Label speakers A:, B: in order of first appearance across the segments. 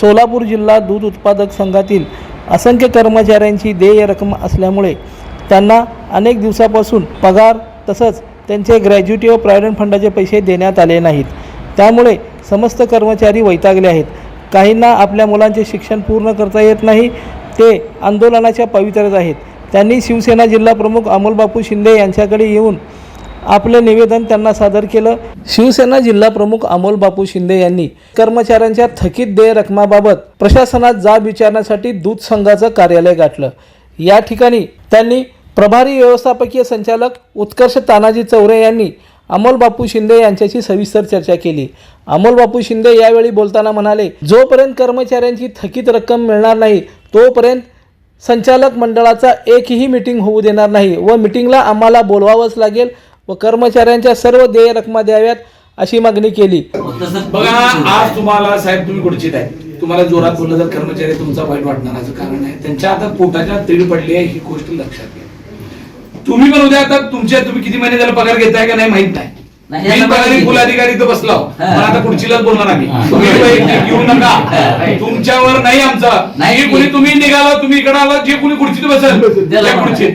A: सोलापूर जिल्हा दूध उत्पादक संघातील असंख्य कर्मचाऱ्यांची देय रक्कम असल्यामुळे त्यांना अनेक दिवसापासून पगार तसंच त्यांचे ग्रॅज्युटी व प्रॉव्हिडंट फंडाचे पैसे देण्यात आले नाहीत. त्यामुळे समस्त कर्मचारी वैतागले आहेत. काहींना आपल्या मुलांचे शिक्षण पूर्ण करता येत नाही ते आंदोलनाच्या पवित्र्यात आहेत. त्यांनी शिवसेना जिल्हा प्रमुख अमोलबापू शिंदे यांच्याकडे येऊन आपले निवेदन त्यांना सादर केलं. शिवसेना जिल्हा प्रमुख अमोल बापू शिंदे यांनी कर्मचाऱ्यांच्या थकीत देय रकमाबाबत प्रशासनात जाब विचारण्यासाठी दूध संघाचं कार्यालय गाठलं. या ठिकाणी त्यांनी प्रभारी व्यवस्थापकीय संचालक उत्कर्ष तानाजी चौरे यांनी अमोल बापू शिंदे यांच्याशी सविस्तर चर्चा केली. अमोल बापू शिंदे यावेळी बोलताना म्हणाले जोपर्यंत कर्मचाऱ्यांची थकीत रक्कम मिळणार नाही तोपर्यंत संचालक मंडळाचा एकही मिटिंग होऊ देणार नाही व मिटिंगला आम्हाला बोलवावंच लागेल व कर्मचाऱ्यांच्या सर्व देय रकमा द्याव्यात अशी मागणी केली.
B: बघा आज तुम्हाला साहेब तुम्ही गुडचित आहे. तुम्हाला जोरात बोललं तर कर्मचारी तुमचा वाईट वाटणाराचं कारण आहे. त्यांच्या आता पोटाच्या तीड पडली आहे ही गोष्ट लक्षात घ्या. तुम्ही पण उद्या आता तुमच्या तुम्ही किती महिने त्याला पगार घेताय का नाही माहीत नाही.
C: नाही,
B: बिन
C: याला
B: पगारी
C: माहिती.
B: फुल अधिकारी इथं बसला. पण आता पुढचीलाच बोलणार आम्ही. तुम्ही घेऊ नका. तुमच्यावर नाही आमचा.
C: नाही.
B: जे कुणी तुम्ही निघाला तुम्ही इकडे आला जे कुणी खुर्चीत बसेल
C: त्याला
B: त्या खुर्चीत.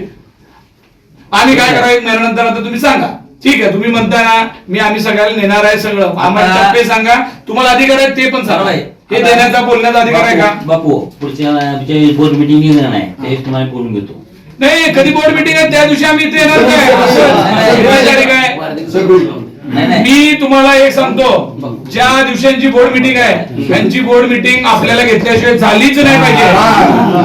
B: आम्ही काय करायचं महिन्यानंतर आता तुम्ही सांगा. ठीक आहे तुम्ही म्हणताय ना मी आम्ही सगळ्याला नेणार आहे सगळं. आम्हाला
C: आता-
B: टप्पे सांगा. तुम्हाला अधिकार आहे ते पण सांगा.
C: बरोबर आहे.
B: हे
C: आता-
B: देण्याचा बोलण्याचा अधिकार आहे का?
C: बापू पुढच्या आमच्या बोर्ड मिटिंग येणार नाही. ते तुम्हाला बोलून घेतो.
B: नाही कधी बोर्ड मिटिंग आहे त्या दिवशी आम्ही इथे येणार काय?
C: नाही
B: मी तुम्हाला एक सांगतो ज्या दिवसांची बोर्ड मिटिंग आहे त्यांची बोर्ड मिटिंग आपल्याला घेतल्याशिवाय झालीच नाही पाहिजे.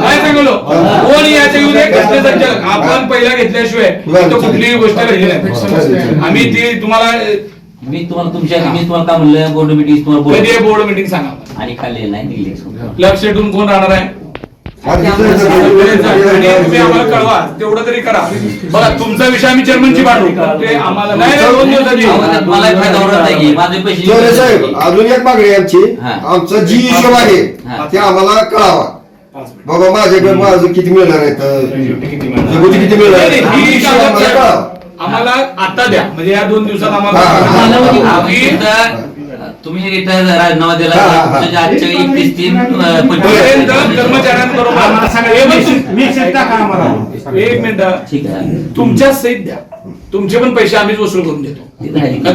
B: काय सांगलो? कोण याच्या येऊ दे कसले संचालक आपण पहिला घेतल्याशिवाय इथं कुठलीही गोष्ट राहिली नाही. आम्ही ती तुम्हाला
C: मी तुम्हाला तुमच्या मी तुम्हाला काय म्हणलं बोर्ड मिटिंग तुम्हाला
B: बोर्ड मिटिंग सांगा.
C: आणि खाल्ले नाही.
B: लक्ष ठेवून कोण राहणार आहे? आम्हाला कळवा तेवढं तरी करा. बघा तुमचा विषय आम्ही चेअरमनची पाठवू. ते आम्हाला नाही नाही, दोन दिवसाची
C: मला फायदा होणार नाही की माझे
D: चोरे
C: पैसे
D: साहेब अजून एक मागणी आमची. आमचा जी हिशोब आहे
C: हा.
D: ते आम्हाला कळावा. बाबा माझ्याकडे माझं किती मिळणार आहे?
B: किती मिळणार?
D: आम्हाला
B: आता द्या. म्हणजे या दोन दिवसात आम्हाला
C: तुम्ही रिटायर राजीनामा दिला. तुमच्या आजच्या एकतीस तीन अं,
B: पर्यंत
C: पंचवीस
B: कर्मचाऱ्यांबरोबर पण तुम- एक मिनिट
C: ठीक आहे.
B: तुमच्या सहित द्या. तुमचे पण पैसे आम्हीच वसूल करून देतो.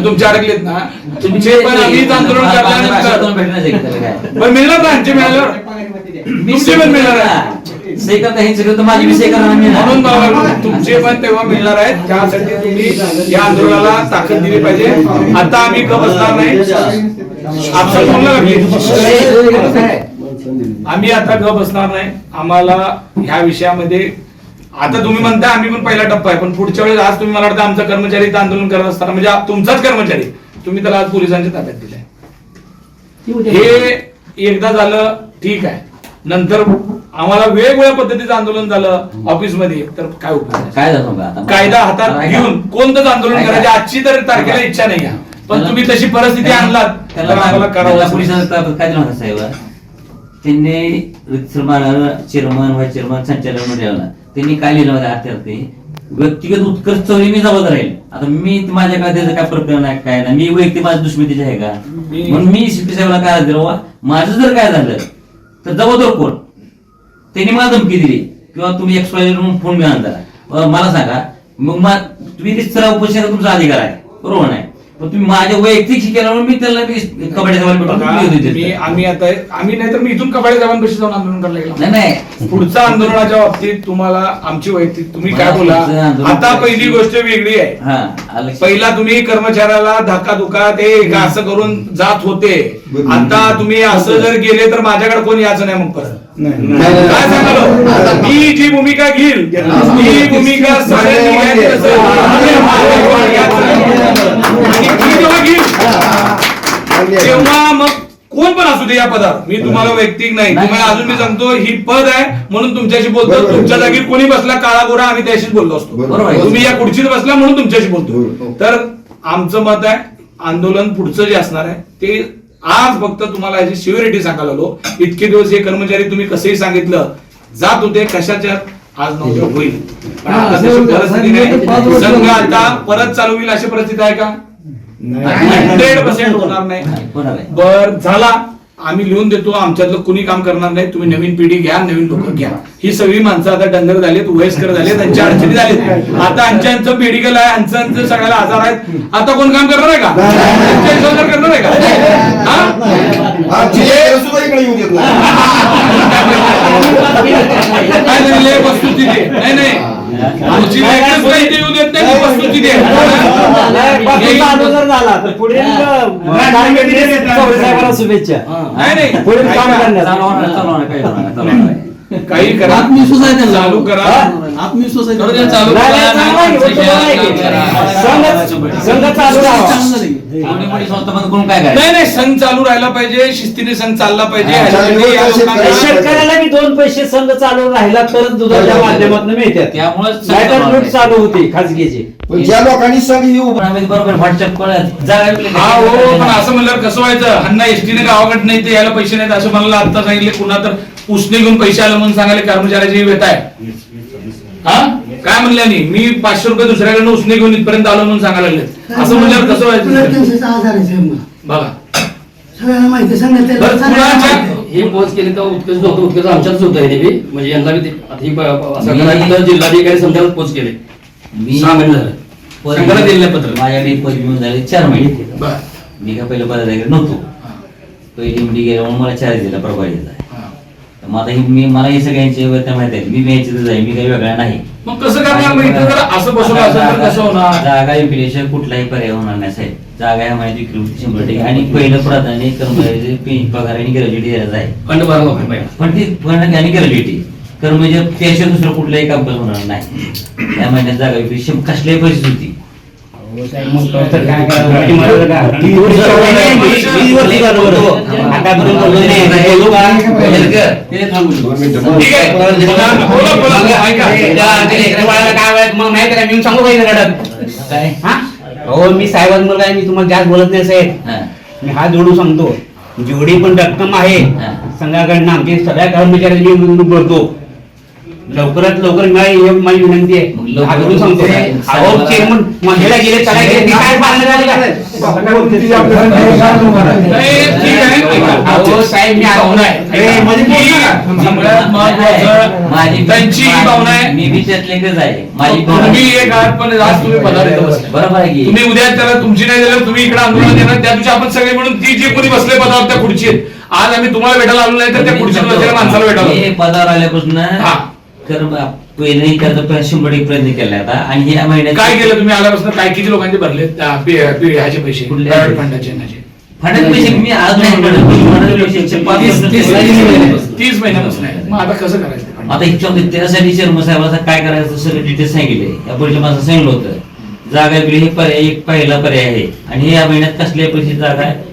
B: तुमचे अडकलेत ना तुमचे पण आम्हीच आंदोलन
C: मला पाच वर्षात
B: करण्यानंतर
C: कोण भेटणार आहे. का त्याला काय?
B: पण मिळणार ना आमचे मिळाल्यावर
C: मी
B: पण मिळणार
C: सही करता तर माझी बी सही
B: म्हणून बाबा तुमचे पण तेव्हा मिळणार आहेत. त्यासाठी तुम्ही या आंदोलनाला ताकद दिली पाहिजे. आता आम्ही ग बसणार नाही. आता बोलणं आम्ही आता ग बसणार नाही. आम्हाला ह्या विषयामध्ये आता तुम्ही म्हणता आम्ही पण पहिला टप्पा आहे. पण पुढच्या वेळेस आज तुम्ही मला वाटतं आमचा कर्मचारी इथं आंदोलन करत असताना म्हणजे तुमचाच कर्मचारी. तुम्ही त्याला आज पोलिसांच्या ताब्यात दिलाय. हे एकदा झालं ठीक आहे. नंतर आम्हाला वेगवेगळ्या पद्धतीचं आंदोलन झालं ऑफिसमध्ये तर काय उपयोग आहे?
C: काय झालं आता?
B: कायदा हातात घेऊन कोणतंच आंदोलन करायची आजची तर तारखेला इच्छा नाही आहे. पण तुम्ही तशी परिस्थिती आणलात तर
C: त्याला
B: आम्हाला
C: त्याला
B: करावं
C: पोलिसांना ताब्यात काय दिलं होतं साहेब? त्यांनी चेअरमन व्हाईस चेअरमन संचालक मंडळाला त्यांनी काय लिहिलं होतं ते व्यक्तिगत उत्कर्ष चौरी मी जबाबदार राहील. आता मी माझ्या काय त्याचं काय प्रकरण नाही काय नाही. मी वैयक्तिक माझ्या दुश्मनीचे आहे का?
B: मी-
C: म्हणून मी शिपी साहेबला काय दिलं माझं जर काय झालं तर जबाबदार कोण? त्यांनी मला धमकी दिली. किंवा तुम्ही एक्सपायर म्हणून फोन मिळाला मला सांगा मग मा- तुम्ही निश्चरा उपोषणाचा तुमचा अधिकार आहे. बरोबर नाही? पण तुम्ही माझ्या वैयक्तिक शिकेल्यावर मी त्याला मी कबड्डी जवळ
B: बघा, मी आम्ही आता आम्ही नाही तर मी इथून कबाडी जवानपाशी जाऊन आंदोलन करायला गेलो
C: नाही नाही
B: पुढचं आंदोलनाच्या बाबतीत तुम्हाला आमची वैयक्तिक तुम्ही काय बोला आता. पहिली गोष्ट वेगळी आहे
C: हा.
B: पहिला तुम्ही कर्मचाऱ्याला धक्का धुका ते असं करून जात होते आता तुम्ही असं जर गेले तर माझ्याकडे कोण यायचं नाही मग परत काय सांगालो मी जी भूमिका घेईल ती भूमिका सगळ्यांनी तेव्हा मग कोण पण असू दे या पदावर. मी तुम्हाला वैयक्तिक नाही. तुम्हाला अजून मी सांगतो ही पद आहे म्हणून तुमच्याशी बोलतो.
D: बरोबर.
B: तुमच्या जागी कोणी बसला काळा गोरा आम्ही त्याशीच बोललो असतो.
C: बरोबर आहे.
B: तुम्ही या खुर्चीत बसला म्हणून तुमच्याशी
D: हो.
B: बोलतो तर आमचं मत आहे आंदोलन पुढचं जे असणार आहे ते आज फक्त तुम्हाला याची सिव्हिरिटी सांगायला आलो. इतके दिवस हे कर्मचारी तुम्ही कसंही सांगितलं जात होते कशाच्या आज नव्हतं होईल. पण आता तशी परिस्थिती नाही. संघ आता परत चालू होईल अशी परिस्थिती आहे का? हंड्रेड पर्सेंट होणार नाही. बर झाला. आम्ही लिहून देतो आमच्यातलं कुणी काम करणार नाही तुम्ही नवीन पिढी घ्या नवीन लोक घ्या. ही सगळी माणसं आता डंगर झालेत वयस्कर झाले त्यांच्या अडचणी झालेत. आता आमच्या मेडिकल आहे आमचं सगळ्याला आजार आहेत. आता कोण काम करणार आहे का? करणार आहे का? हा?
D: येऊन देत नाही.
B: काय झालेलं आहे वस्तुस्थिती नाही नाही. आमची येऊ देत नाही वस्तुस्थिती आहे
E: अगोदर झाला. तर पुढे साहेबांना शुभेच्छा.
B: नाही नाही.
E: पुढील काम. करण्यात.
C: चालू होणार चालू होणार काही होणार नाही, चालू होणार. आहे.
B: काही करा.
F: आत्मविश्वास आहे त्यांना.
B: चालू करा.
F: आत्मविश्वास आहे त्यांना.
C: चालू
E: नाही,
C: करा,
E: नाही, चांगलं आहे, आहे. संघ- संघ चालू राहावा.
F: चांगलं नाही.
C: कोणी कोणी संस्थापन करून काय करायचं?
B: नाही नाही संघ चालू राहायला पाहिजे. शिस्तीने संघ चालला पाहिजे.
D: हा,
B: या
D: शेतकऱ्याला-
B: लोकांना-
E: शेतकऱ्याला बी दोन पैसे संघ चालू राहिला तरच दुधाच्या माध्यमातून मिळतात.
C: त्यामुळेच
E: नाहीतर लूट चालू होती खाजगीची.
D: पण ज्या लोकांनी संघ
C: पण आम्ही बरोबर विकली.
B: हा हो पण असं म्हणल्यावर कसं व्हायचं? ह्यांना एसटीने गावाकडे नाही ते यायला पैसे नाहीत असं मला आता सांगितले. पुन्हा तर उसने घेऊन पैसे आलं म्हणून सांगायला कर्मचाऱ्याची व्यथा आहे. हा? काय म्हणल्यानी मी पाचशे रुपये दुसऱ्याकडनं उसने घेऊन इथपर्यंत आलो म्हणून सांगायला लागले. असं म्हणल्यावर कसं व्हायचं?
G: आहे मला.
B: बघा.
G: सगळ्यांना माहिती सांगितलं
H: हे पोच केले उत्कर्ष नव्हतं उत्कर्ष आमच्याच होतं हे बी. म्हणजे यांना ते- ही असं जिल्हाधिकारी समजा पोच केले.
C: मी
B: संघाला दिलेलं पत्र.
C: माझ्याकडे पद घेऊन झाले चार महिने मी का पहिलं पदाधिकारी नव्हतो. पहिली मिठी गेल्यामुळे मला चार्ज दिला प्रभारी दिला ही मी मला हे सगळ्यांची व्यथा माहिती आहे. मी याच्यातच आहे मी काही वेगळा नाही.
B: मग कसं करणार मग इथं जर असं बसवलं असेल तर कसं होणार?
C: जागा विकल्याशिवाय कुठलाही पर्याय होणार नाही साहेब. जागा ह्या माहिती होती शंभर टक्के. आणि पहिलं प्राधान्य कर्मचारी पगार आणि ग्रॅज्युएटी द्यायचं आहे
H: फंड.
C: पण ती फंड आणि ग्रॅज्युएटी कर्मचारी त्याशिवाय दुसरं कुठलंही काम होणार नाही. या महिन्यात जागा विकली शं- कसल्याही परिस्थिती
B: ऐका
C: काय
E: हो? मी साहेबांना मुलगा मी तुम्हाला जास्त बोलत नाही साहेब.
C: हा.
E: मी हात जोडून सांगतो. जेवढी पण रक्कम आहे
C: हा.
E: संघाकडनं आमच्या सगळ्या कर्मचाऱ्यांनी मी भरतो. लवकरात लवकर मिळाली ही माझी विनंती आहे. सांगतो अहो, चेअरमन महिला गेले काय पाहणार झाले का?
B: नाही, ठीक आहे ऐका.
E: अहो, साहेब मी
B: भावना आहे. त्यांची भावना
C: मी बी त्यातलेच आहे. माझी
B: तुम्ही एक आहात पण आज तुम्ही पदार्थ बसले.
C: बरोबर आहे की?
B: तुम्ही उद्या त्याला तुमची नाही दिलं तुम्ही इकडे आंदोलन देणार. त्या दिवशी आपण सगळे म्हणून ती जे कोणी बसले पदावर त्या खुर्चीत आज आम्ही तुम्हाला भेटायला आलो नाही तर त्या खुर्चीत बसलेल्या माणसाला भेटायला.
C: पदावर आल्यापासून पहिलेही त्याचा प्रयत्न- शंभर टक्के प्रयत्न केला आता. आणि ह्या महिन्यात
B: काय केलं तुम्ही? आल्यापासून काय किती लोकांचे भरले? ह्याचे पैसे. फंडाचे ह्याचे?
C: फंडाचे पैसे मी आज नाही
B: तीस महिन्यापासून. मग आता कसं करायचं?
C: आता ह्याच्यामध्ये त्यासाठी शर्मा साहेबांचा काय करायचं सगळं डिटेल्स सांगितले. या पुढच्या माणसं सांगितलं होतं. जागा हे पर्याय एक पहिला पर्याय आहे. आणि या महिन्यात कसल्या पैसे जागा आहे?